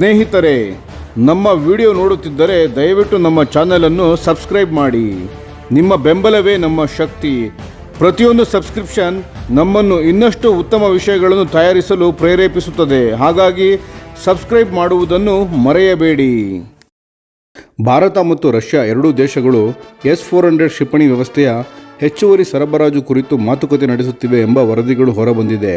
ಸ್ನೇಹಿತರೆ, ನಮ್ಮ ವಿಡಿಯೋ ನೋಡುತ್ತಿದ್ದರೆ ದಯವಿಟ್ಟು ನಮ್ಮ ಚಾನಲನ್ನು ಸಬ್ಸ್ಕ್ರೈಬ್ ಮಾಡಿ. ನಿಮ್ಮ ಬೆಂಬಲವೇ ನಮ್ಮ ಶಕ್ತಿ. ಪ್ರತಿಯೊಂದು ಸಬ್ಸ್ಕ್ರಿಪ್ಷನ್ ನಮ್ಮನ್ನು ಇನ್ನಷ್ಟು ಉತ್ತಮ ವಿಷಯಗಳನ್ನು ತಯಾರಿಸಲು ಪ್ರೇರೇಪಿಸುತ್ತದೆ. ಹಾಗಾಗಿ ಸಬ್ಸ್ಕ್ರೈಬ್ ಮಾಡುವುದನ್ನು ಮರೆಯಬೇಡಿ. ಭಾರತ ಮತ್ತು ರಷ್ಯಾ ಎರಡೂ ದೇಶಗಳು ಎಸ್ ಫೋರ್ ಹಂಡ್ರೆಡ್ ಕ್ಷಿಪಣಿ ವ್ಯವಸ್ಥೆಯ ಹೆಚ್ಚುವರಿ ಸರಬರಾಜು ಕುರಿತು ಮಾತುಕತೆ ನಡೆಸುತ್ತಿವೆ ಎಂಬ ವರದಿಗಳು ಹೊರಬಂದಿದೆ.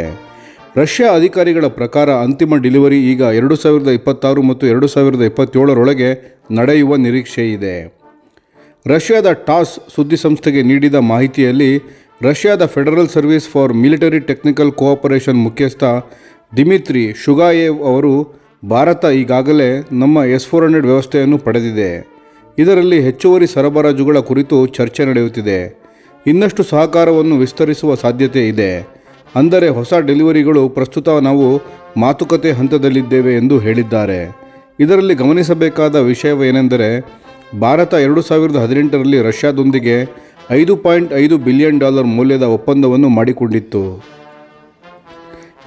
ರಷ್ಯಾ ಅಧಿಕಾರಿಗಳ ಪ್ರಕಾರ ಅಂತಿಮ ಡೆಲಿವರಿ ಈಗ ಎರಡು ಸಾವಿರದ ಇಪ್ಪತ್ತಾರು ಮತ್ತು ಎರಡು ಸಾವಿರದ ಇಪ್ಪತ್ತೇಳರೊಳಗೆ ನಡೆಯುವ ನಿರೀಕ್ಷೆ ಇದೆ. ರಷ್ಯಾದ ಟಾಸ್ ಸುದ್ದಿಸಂಸ್ಥೆಗೆ ನೀಡಿದ ಮಾಹಿತಿಯಲ್ಲಿ ರಷ್ಯಾದ Federal Service for Military Technical Cooperation ಮುಖ್ಯಸ್ಥ ದಿಮಿತ್ರಿ ಶುಗಾಯೇವ್ ಅವರು, ಭಾರತ ಈಗಾಗಲೇ ನಮ್ಮ ಎಸ್ ಫೋರ್ ಹಂಡ್ರೆಡ್ ವ್ಯವಸ್ಥೆಯನ್ನು ಪಡೆದಿದೆ. ಇದರಲ್ಲಿ ಹೆಚ್ಚುವರಿ ಸರಬರಾಜುಗಳ ಕುರಿತು ಚರ್ಚೆ ನಡೆಯುತ್ತಿದೆ. ಇನ್ನಷ್ಟು ಸಹಕಾರವನ್ನು ವಿಸ್ತರಿಸುವ ಸಾಧ್ಯತೆ ಇದೆ. ಅಂದರೆ ಹೊಸ ಡೆಲಿವರಿಗಳು ಪ್ರಸ್ತುತ ನಾವು ಮಾತುಕತೆ ಹಂತದಲ್ಲಿದ್ದೇವೆ ಎಂದು ಹೇಳಿದ್ದಾರೆ. ಇದರಲ್ಲಿ ಗಮನಿಸಬೇಕಾದ ವಿಷಯವೇನೆಂದರೆ, ಭಾರತ ಎರಡು ಸಾವಿರದ ಹದಿನೆಂಟರಲ್ಲಿ ರಷ್ಯಾದೊಂದಿಗೆ ಐದು ಪಾಯಿಂಟ್ ಐದು ಬಿಲಿಯನ್ ಡಾಲರ್ ಮೌಲ್ಯದ ಒಪ್ಪಂದವನ್ನು ಮಾಡಿಕೊಂಡಿತ್ತು.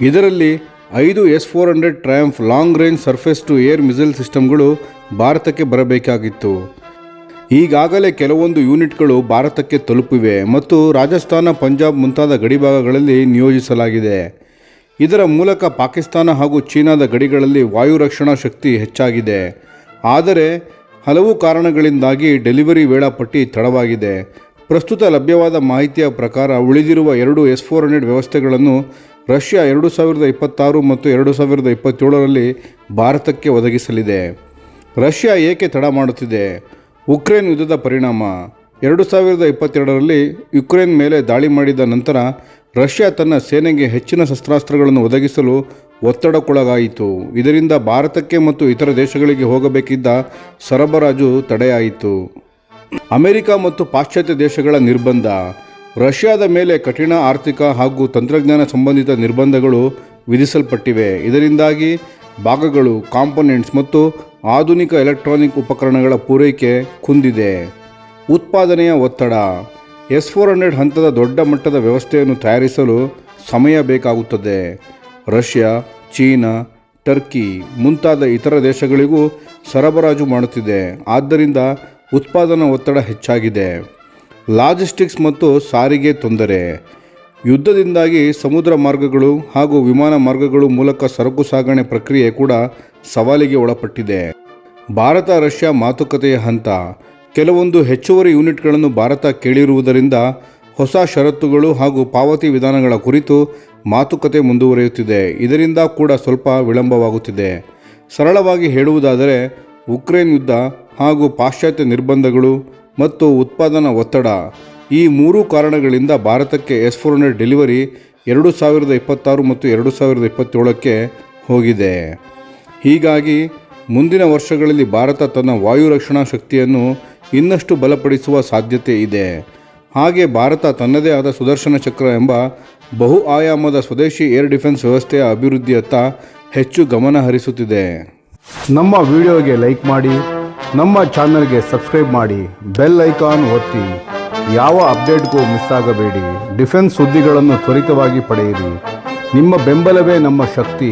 ಇದರಲ್ಲಿ ಐದು S four hundred Triumf long range surface to air missile ಸಿಸ್ಟಮ್ಗಳು ಭಾರತಕ್ಕೆ ಬರಬೇಕಾಗಿತ್ತು. ಈಗಾಗಲೇ ಕೆಲವೊಂದು ಯೂನಿಟ್ಗಳು ಭಾರತಕ್ಕೆ ತಲುಪಿವೆ ಮತ್ತು ರಾಜಸ್ಥಾನ, ಪಂಜಾಬ್ ಮುಂತಾದ ಗಡಿಭಾಗಗಳಲ್ಲಿ ನಿಯೋಜಿಸಲಾಗಿದೆ. ಇದರ ಮೂಲಕ ಪಾಕಿಸ್ತಾನ ಹಾಗೂ ಚೀನಾದ ಗಡಿಗಳಲ್ಲಿ ವಾಯು ರಕ್ಷಣಾ ಶಕ್ತಿ ಹೆಚ್ಚಾಗಿದೆ. ಆದರೆ, ಹಲವು ಕಾರಣಗಳಿಂದಾಗಿ ಡೆಲಿವರಿ ವೇಳಾಪಟ್ಟಿ ತಡವಾಗಿದೆ. ಪ್ರಸ್ತುತ ಲಭ್ಯವಾದ ಮಾಹಿತಿಯ ಪ್ರಕಾರ ಉಳಿದಿರುವ ಎರಡು ಎಸ್ ಫೋರ್ ಹಂಡ್ರೆಡ್ ವ್ಯವಸ್ಥೆಗಳನ್ನು ರಷ್ಯಾ ಎರಡು ಸಾವಿರದ ಇಪ್ಪತ್ತಾರು ಮತ್ತು ಎರಡು ಸಾವಿರದ ಇಪ್ಪತ್ತೇಳರಲ್ಲಿ ಭಾರತಕ್ಕೆ ಒದಗಿಸಲಿದೆ. ರಷ್ಯಾ ಏಕೆ ತಡ ಮಾಡುತ್ತಿದೆ? ಉಕ್ರೇನ್ ಯುದ್ಧದ ಪರಿಣಾಮ. ಎರಡು ಸಾವಿರದ ಇಪ್ಪತ್ತೆರಡರಲ್ಲಿ ಯುಕ್ರೇನ್ ಮೇಲೆ ದಾಳಿ ಮಾಡಿದ ನಂತರ ರಷ್ಯಾ ತನ್ನ ಸೇನೆಗೆ ಹೆಚ್ಚಿನ ಶಸ್ತ್ರಾಸ್ತ್ರಗಳನ್ನು ಒದಗಿಸಲು ಒತ್ತಡಕ್ಕೊಳಗಾಯಿತು. ಇದರಿಂದ ಭಾರತಕ್ಕೆ ಮತ್ತು ಇತರ ದೇಶಗಳಿಗೆ ಹೋಗಬೇಕಿದ್ದ ಸರಬರಾಜು ತಡೆಯಾಯಿತು. ಅಮೆರಿಕ ಮತ್ತು ಪಾಶ್ಚಾತ್ಯ ದೇಶಗಳ ನಿರ್ಬಂಧ. ರಷ್ಯಾದ ಮೇಲೆ ಕಠಿಣ ಆರ್ಥಿಕ ಹಾಗೂ ತಂತ್ರಜ್ಞಾನ ಸಂಬಂಧಿತ ನಿರ್ಬಂಧಗಳು ವಿಧಿಸಲ್ಪಟ್ಟಿವೆ. ಇದರಿಂದಾಗಿ ಭಾಗಗಳು ಕಾಂಪೊನೆಂಟ್ಸ್ ಮತ್ತು ಆಧುನಿಕ ಎಲೆಕ್ಟ್ರಾನಿಕ್ ಉಪಕರಣಗಳ ಪೂರೈಕೆ ಕುಂದಿದೆ. ಉತ್ಪಾದನೆಯ ಒತ್ತಡ. ಎಸ್ ಫೋರ್ ಹಂಡ್ರೆಡ್ ಹಂತದ ದೊಡ್ಡ ಮಟ್ಟದ ವ್ಯವಸ್ಥೆಯನ್ನು ತಯಾರಿಸಲು ಸಮಯ ಬೇಕಾಗುತ್ತದೆ. ರಷ್ಯಾ, ಚೀನಾ, ಟರ್ಕಿ ಮುಂತಾದ ಇತರ ದೇಶಗಳಿಗೂ ಸರಬರಾಜು ಮಾಡುತ್ತಿದೆ. ಆದ್ದರಿಂದ ಉತ್ಪಾದನಾ ಒತ್ತಡ ಹೆಚ್ಚಾಗಿದೆ. ಲಾಜಿಸ್ಟಿಕ್ಸ್ ಮತ್ತು ಸಾರಿಗೆ ತೊಂದರೆ. ಯುದ್ಧದಿಂದಾಗಿ ಸಮುದ್ರ ಮಾರ್ಗಗಳು ಹಾಗೂ ವಿಮಾನ ಮಾರ್ಗಗಳು ಮೂಲಕ ಸರಕು ಸಾಗಣೆ ಪ್ರಕ್ರಿಯೆ ಕೂಡ ಸವಾಲಿಗೆ ಒಳಪಟ್ಟಿದೆ. ಭಾರತ ರಷ್ಯಾ ಮಾತುಕತೆಯ ಹಂತ. ಕೆಲವೊಂದು ಹೆಚ್ಚುವರಿ ಯೂನಿಟ್ಗಳನ್ನು ಭಾರತ ಕೇಳಿರುವುದರಿಂದ ಹೊಸ ಷರತ್ತುಗಳು ಹಾಗೂ ಪಾವತಿ ವಿಧಾನಗಳ ಕುರಿತು ಮಾತುಕತೆ ಮುಂದುವರಿಯುತ್ತಿದೆ. ಇದರಿಂದ ಕೂಡ ಸ್ವಲ್ಪ ವಿಳಂಬವಾಗುತ್ತಿದೆ. ಸರಳವಾಗಿ ಹೇಳುವುದಾದರೆ, ಉಕ್ರೇನ್ ಯುದ್ಧ ಹಾಗೂ ಪಾಶ್ಚಾತ್ಯ ನಿರ್ಬಂಧಗಳು ಮತ್ತು ಉತ್ಪಾದನಾ ಒತ್ತಡ ಈ ಮೂರು ಕಾರಣಗಳಿಂದ ಭಾರತಕ್ಕೆ ಎಸ್ ಫೋರ್ ಹಂಡ್ರೆಡ್ ಡೆಲಿವರಿ ಎರಡು ಸಾವಿರದ ಇಪ್ಪತ್ತಾರು ಮತ್ತು ಎರಡು ಸಾವಿರದ ಇಪ್ಪತ್ತೇಳಕ್ಕೆ ಹೋಗಿದೆ. ಹೀಗಾಗಿ ಮುಂದಿನ ವರ್ಷಗಳಲ್ಲಿ ಭಾರತ ತನ್ನ ವಾಯು ರಕ್ಷಣಾ ಶಕ್ತಿಯನ್ನು ಇನ್ನಷ್ಟು ಬಲಪಡಿಸುವ ಸಾಧ್ಯತೆ ಇದೆ. ಹಾಗೆ ಭಾರತ ತನ್ನದೇ ಆದ ಸುದರ್ಶನ ಚಕ್ರ ಎಂಬ ಬಹು ಆಯಾಮದ ಸ್ವದೇಶಿ ಏರ್ ಡಿಫೆನ್ಸ್ ವ್ಯವಸ್ಥೆಯ ಅಭಿವೃದ್ಧಿಯತ್ತ ಹೆಚ್ಚು ಗಮನ ಹರಿಸುತ್ತಿದೆ. ನಮ್ಮ ವಿಡಿಯೋಗೆ ಲೈಕ್ ಮಾಡಿ, ನಮ್ಮ ಚಾನಲ್ಗೆ ಸಬ್ಸ್ಕ್ರೈಬ್ ಮಾಡಿ, ಬೆಲ್ ಐಕಾನ್ ಒತ್ತಿ, ಯಾವ ಅಪ್ಡೇಟ್ಗೂ ಮಿಸ್ ಆಗಬೇಡಿ. ಡಿಫೆನ್ಸ್ ಸುದ್ದಿಗಳನ್ನು ತ್ವರಿತವಾಗಿ ಪಡೆಯಿರಿ. ನಿಮ್ಮ ಬೆಂಬಲವೇ ನಮ್ಮ ಶಕ್ತಿ.